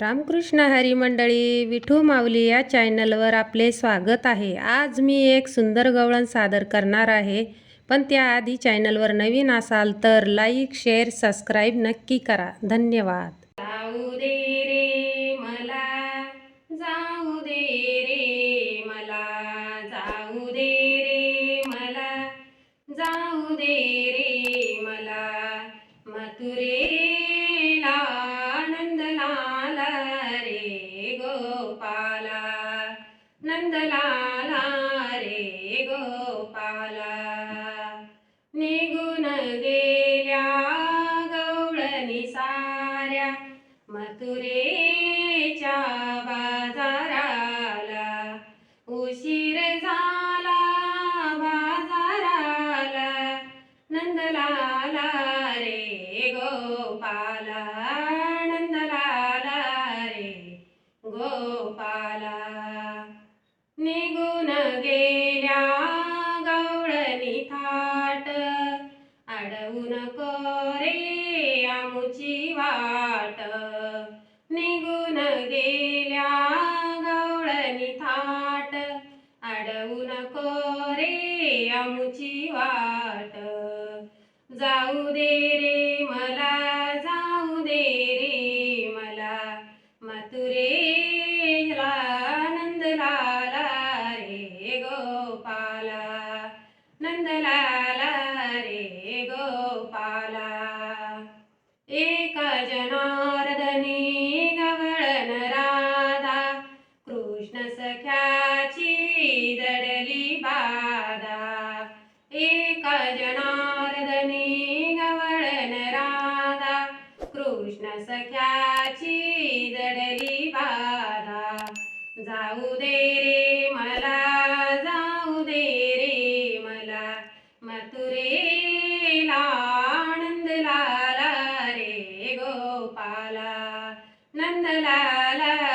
रामकृष्ण हरी मंडळी विठू माऊली या चॅनलवर आपले स्वागत आहे. आज मी एक सुंदर गवळण सादर करणार आहे. पण त्याआधी चॅनलवर नवीन असाल तर लाईक शेअर सबस्क्राईब नक्की करा. धन्यवाद. जाऊ दे रे मला जाऊ दे रे मला जाऊ दे रे मला जाऊ दे रे गोपाला नंदलाला रे गोपाला. निघून गेल्या गवळणी साऱ्या मथुरेच्या बाजाराला. उशीर झाला बाजाराला नंदलाला रे गोपाला. निघून गेल्या गवळणी थाट. अडवून कोरे आमुची वाट. निघून गेल्या गवळणी थाट. अडवून कोरे आमुची वाट. जाऊ दे रे गोपाला नंदलाला रे गोपाला एक जनार्दनी गवळण राधा कृष्ण सख्याची दडली बाधा एक जनार्दनी गवळण राधा कृष्ण सख्याची दडली बाधा जाऊ दे मथुरेला आनंद लाला रे गोपाला नंदलाला